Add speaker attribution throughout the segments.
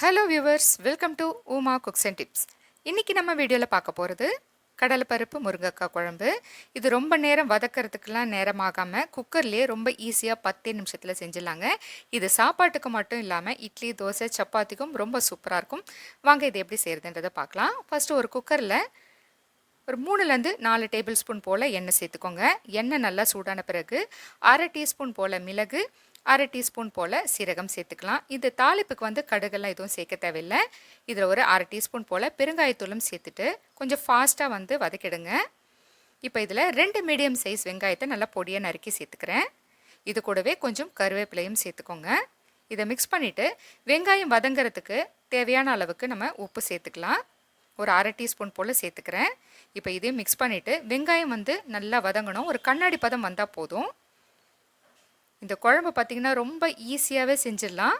Speaker 1: Hello viewers welcome to Uma cooks and tips இன்றைக்கி நம்ம வீடியோவில் பார்க்க போகிறது கடலைப்பருப்பு முருங்கைக்காய் குழம்பு. இது ரொம்ப நேரம் வதக்கிறதுக்கெலாம் நேரமாகாமல் குக்கர்லேயே ரொம்ப ஈஸியாக பத்தே நிமிஷத்தில் செஞ்சிடலாங்க. இது சாப்பாட்டுக்கு மட்டும் இல்லாமல் இட்லி தோசை சப்பாத்திக்கும் ரொம்ப சூப்பராக இருக்கும். வாங்க இது எப்படி செய்கிறதுன்றதை பார்க்கலாம். ஃபஸ்ட்டு ஒரு குக்கரில் ஒரு மூணுலேருந்து நாலு டேபிள் ஸ்பூன் போல் எண்ணெய் சேர்த்துக்கோங்க. எண்ணெய் நல்லா சூடான பிறகு அரை டீஸ்பூன் போல் மிளகு அரை டீஸ்பூன் போல் சீரகம் சேர்த்துக்கலாம். இது தாளிப்புக்கு வந்து கடுகெல்லாம் எதுவும் சேர்க்க தேவையில்லை. இதில் ஒரு அரை டீஸ்பூன் போல் பெருங்காயத்தூளும் சேர்த்துட்டு கொஞ்சம் ஃபாஸ்ட்டாக வந்து வதக்கிடுங்க. இப்போ இதில் ரெண்டு மீடியம் சைஸ் வெங்காயத்தை நல்லா பொடியாக நறுக்கி சேர்த்துக்கிறேன். இது கூடவே கொஞ்சம் கருவேப்பிலையும் சேர்த்துக்கோங்க. இதை மிக்ஸ் பண்ணிவிட்டு வெங்காயம் வதங்கிறதுக்கு தேவையான அளவுக்கு நம்ம உப்பு சேர்த்துக்கலாம். ஒரு அரை டீஸ்பூன் போல் சேர்த்துக்கிறேன். இப்போ இதையும் மிக்ஸ் பண்ணிவிட்டு வெங்காயம் வந்து நல்லா வதங்கணும். ஒரு கண்ணாடி பதம் வந்தால் போதும். இந்த குழம்பு பார்த்திங்கன்னா ரொம்ப ஈஸியாகவே செஞ்சிடலாம்.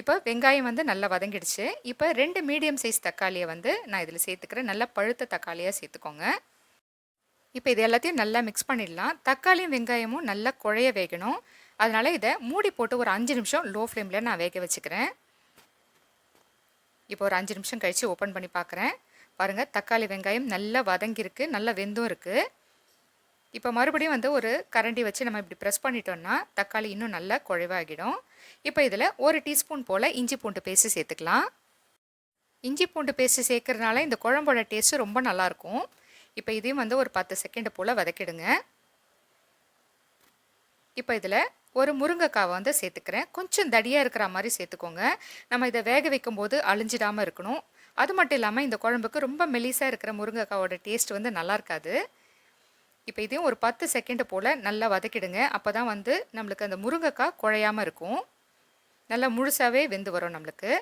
Speaker 1: இப்போ வெங்காயம் வந்து நல்லா வதங்கிடுச்சு. இப்போ ரெண்டு மீடியம் சைஸ் தக்காளியை வந்து நான் இதில் சேர்த்துக்கிறேன். நல்லா பழுத்த தக்காளியாக சேர்த்துக்கோங்க. இப்போ இது எல்லாத்தையும் நல்லா மிக்ஸ் பண்ணிடலாம். தக்காளியும் வெங்காயமும் நல்லா குழைய வேகணும். அதனால் இதை மூடி போட்டு ஒரு அஞ்சு நிமிஷம் லோ ஃப்ளேமில் நான் வேக வச்சுக்கிறேன். இப்போ ஒரு அஞ்சு நிமிஷம் கழித்து ஓப்பன் பண்ணி பார்க்குறேன். பாருங்கள் தக்காளி வெங்காயம் நல்லா வதங்கியிருக்கு. நல்லா வெந்தும் இருக்குது இப்போ மறுபடியும் வந்து ஒரு கரண்டி வச்சு நம்ம இப்படி ப்ரெஸ் பண்ணிட்டோம்னா தக்காளி இன்னும் நல்லா குழைவாகிடும். இப்போ இதில் ஒரு டீஸ்பூன் போல் இஞ்சி பூண்டு பேஸ்ட்டு சேர்த்துக்கலாம். இஞ்சி பூண்டு பேஸ்ட்டு சேர்க்கறதுனால இந்த குழம்போட டேஸ்ட்டு ரொம்ப நல்லாயிருக்கும் இப்போ இதையும் வந்து ஒரு பத்து செகண்டு போல் வதக்கிடுங்க. இப்போ இதில் ஒரு முருங்கைக்காவை வந்து சேர்த்துக்கிறேன். கொஞ்சம் தடியாக இருக்கிற மாதிரி சேர்த்துக்கோங்க. நம்ம இதை வேக வைக்கும்போது அழிஞ்சிடாமல் இருக்கணும். அது மட்டும் இல்லாமல் இந்த குழம்புக்கு ரொம்ப மெலிசாக இருக்கிற முருங்கைக்காவோட டேஸ்ட் வந்து நல்லா இருக்காது. இப்போ இதையும் ஒரு பத்து செகண்டு போல் நல்லா வதக்கிடுங்க. அப்போ தான் வந்து நம்மளுக்கு அந்த முருங்கைக்காய் குழையாமல் இருக்கும். நல்லா முழுசாகவே வெந்து வரும் நம்மளுக்கு.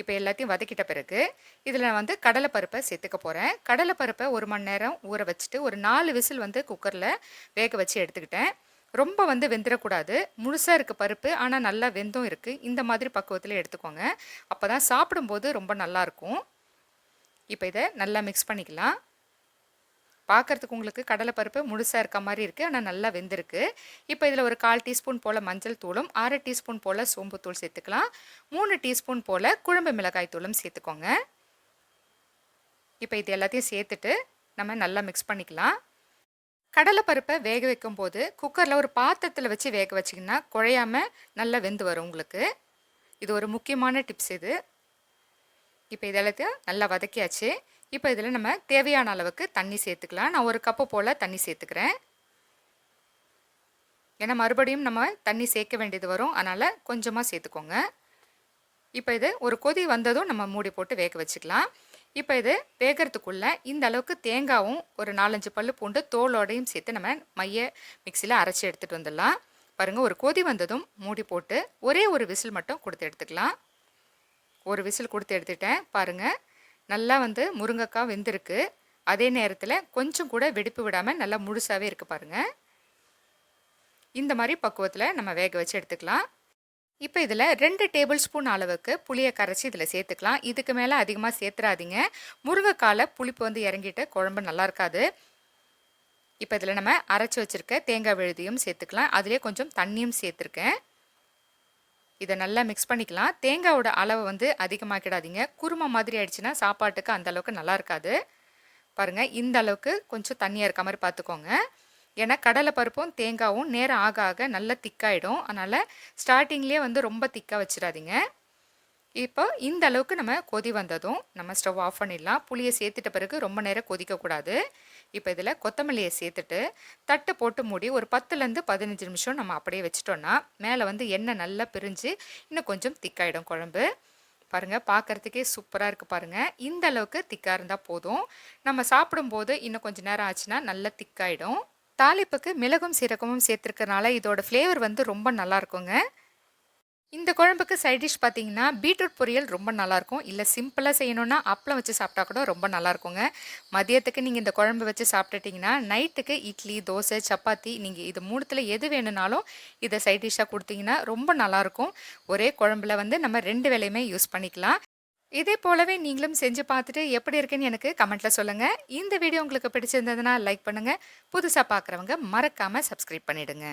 Speaker 1: இப்போ எல்லாத்தையும் வதக்கிட்ட பிறகு இதில் நான் வந்து கடலைப்பருப்பை சேர்த்துக்க போகிறேன் கடலைப்பருப்பை ஒரு மணி நேரம் ஊற வச்சுட்டு ஒரு நாலு விசில் வந்து குக்கரில் வேக வச்சு எடுத்துக்கிட்டேன். ரொம்ப வந்து வெந்துடக்கூடாது முழுசாக இருக்குது பருப்பு ஆனால் நல்லா வெந்தும் இருக்குது இந்த மாதிரி பக்குவத்தில் எடுத்துக்கோங்க. அப்போ தான் சாப்பிடும்போது ரொம்ப நல்லாயிருக்கும் இப்போ இதை நல்லா மிக்ஸ் பண்ணிக்கலாம். பார்க்குறதுக்கு உங்களுக்கு கடலைப்பருப்பு முழுசாக இருக்க மாதிரி இருக்குது ஆனால் நல்லா வெந்திருக்கு. இப்போ இதில் ஒரு கால் டீஸ்பூன் போல் மஞ்சள் தூளும் அரை டீஸ்பூன் போல் சோம்புத்தூள் சேர்த்துக்கலாம். மூணு டீஸ்பூன் போல் குழம்பு மிளகாய் தூளும் சேர்த்துக்கோங்க. இப்போ இது எல்லாத்தையும் சேர்த்துட்டு நம்ம நல்லா மிக்ஸ் பண்ணிக்கலாம். கடலைப்பருப்பை வேக வைக்கும்போது குக்கரில் ஒரு பாத்திரத்தில் வச்சு வேக வச்சிங்கன்னா குழையாமல் நல்லா வெந்து வரும் உங்களுக்கு. இது ஒரு முக்கியமான டிப்ஸ் இது. இப்போ இதெல்லாத்தையும் நல்லா வதக்கியாச்சு. இப்போ இதில் நம்ம தேவையான அளவுக்கு தண்ணி சேர்த்துக்கலாம். நான் ஒரு கப்பு போல் தண்ணி சேர்த்துக்கிறேன். ஏன்னா மறுபடியும் நம்ம தண்ணி சேர்க்க வேண்டியது வரும். அதனால் கொஞ்சமாக சேர்த்துக்கோங்க. இப்போ இது ஒரு கொதி வந்ததும் நம்ம மூடி போட்டு வேக வச்சுக்கலாம். இப்போ இது வேகிறதுக்குள்ளே இந்த அளவுக்கு தேங்காவும் ஒரு நாலஞ்சு பல்லு பூண்டு தோலோடையும் சேர்த்து நம்ம மைய மிக்சியில் அரைச்சி எடுத்துகிட்டு வந்துடலாம். பாருங்கள் ஒரு கொதி வந்ததும் மூடி போட்டு ஒரே ஒரு விசில் மட்டும் கொடுத்து எடுத்துக்கலாம். ஒரு விசில் கொடுத்து எடுத்துட்டேன். பாருங்கள் நல்லா வந்து முருங்கைக்காய் வெந்திருக்கு. அதே நேரத்தில் கொஞ்சம் கூட வெடிப்பு விடாமல் நல்லா முழுசாகவே இருக்குது பாருங்கள் இந்த மாதிரி பக்குவத்தில் நம்ம வேக வச்சு எடுத்துக்கலாம். இப்போ இதில் ரெண்டு டேபிள் ஸ்பூன் அளவுக்கு புளியை கரைச்சி இதில் சேர்த்துக்கலாம். இதுக்கு மேலே அதிகமாக சேர்த்துறாதீங்க. முருங்கைக்கால புளிப்பு வந்து இறங்கிட்டு குழம்பு நல்லா இருக்காது. இப்போ இதில் நம்ம அரைச்சி வச்சுருக்க தேங்காய் விழுதியும் சேர்த்துக்கலாம். அதிலே கொஞ்சம் தண்ணியும் சேர்த்துருக்கேன். இதை நல்லா மிக்ஸ் பண்ணிக்கலாம். தேங்காயோட அளவை வந்து அதிகமாக்கிடாதீங்க. குருமா மாதிரி ஆயிடுச்சுன்னா சாப்பாட்டுக்கு அந்த அளவுக்கு நல்லா இருக்காது. பாருங்கள் இந்த அளவுக்கு கொஞ்சம் தண்ணியாக இருக்க மாதிரி பார்த்துக்கோங்க ஏன்னா கடலை பருப்பும் தேங்காவும் நேரம் ஆக ஆக நல்லா திக்காயிடும் அதனால் ஸ்டார்டிங்லேயே வந்து ரொம்ப திக்காக வச்சிடாதீங்க. இப்போ இந்த அளவுக்கு நம்ம கொதி வந்ததும் நம்ம ஸ்டவ் ஆஃப் பண்ணிடலாம். புளியை சேர்த்துட்ட பிறகு ரொம்ப நேரம் கொதிக்கக்கூடாது. இப்போ இதில் கொத்தமல்லியை சேர்த்துட்டு தட்டு போட்டு மூடி ஒரு பத்துலேருந்து பதினஞ்சு நிமிஷம் நம்ம அப்படியே வச்சிட்டோன்னா மேலே வந்து எண்ணெய் நல்லா பிரிஞ்சு இன்னும் கொஞ்சம் திக்காயிடும் குழம்பு. பாருங்கள் பார்க்குறதுக்கே சூப்பராக இருக்குது பாருங்கள் இந்த அளவுக்கு திக்காக இருந்தால் போதும். நம்ம சாப்பிடும்போது இன்னும் கொஞ்சம் நேரம் ஆச்சுன்னா நல்லா திக்காயிடும். தாளிப்புக்கு மிளகும் சீரகமும் சேர்த்துருக்கனால இதோட ஃப்ளேவர் வந்து ரொம்ப நல்லா இருக்குங்க. இந்த குழம்புக்கு சைட் டிஷ் பார்த்தீங்கன்னா பீட்ரூட் பொரியல் ரொம்ப நல்லாயிருக்கும். இல்லை சிம்பிளாக செய்யணுன்னா அப்பளம் வச்சு சாப்பிட்டா கூட ரொம்ப நல்லாயிருக்குங்க. மதியத்துக்கு நீங்கள் இந்த குழம்பு வச்சு சாப்பிட்டுட்டிங்கன்னா நைட்டுக்கு இட்லி தோசை சப்பாத்தி நீங்கள் இது மூணுத்தில் எது வேணும்னாலும் இதை சைட் டிஷ்ஷாக கொடுத்தீங்கன்னா ரொம்ப நல்லாயிருக்கும். ஒரே குழம்புல வந்து நம்ம ரெண்டு வேலையுமே யூஸ் பண்ணிக்கலாம். இதே போலவே நீங்களும் செஞ்சு பார்த்துட்டு எப்படி இருக்குன்னு எனக்கு கமெண்ட்டில் சொல்லுங்கள் இந்த வீடியோ உங்களுக்கு பிடிச்சிருந்ததுன்னா லைக் பண்ணுங்கள் புதுசாக பார்க்குறவங்க மறக்காமல் சப்ஸ்கிரைப் பண்ணிவிடுங்க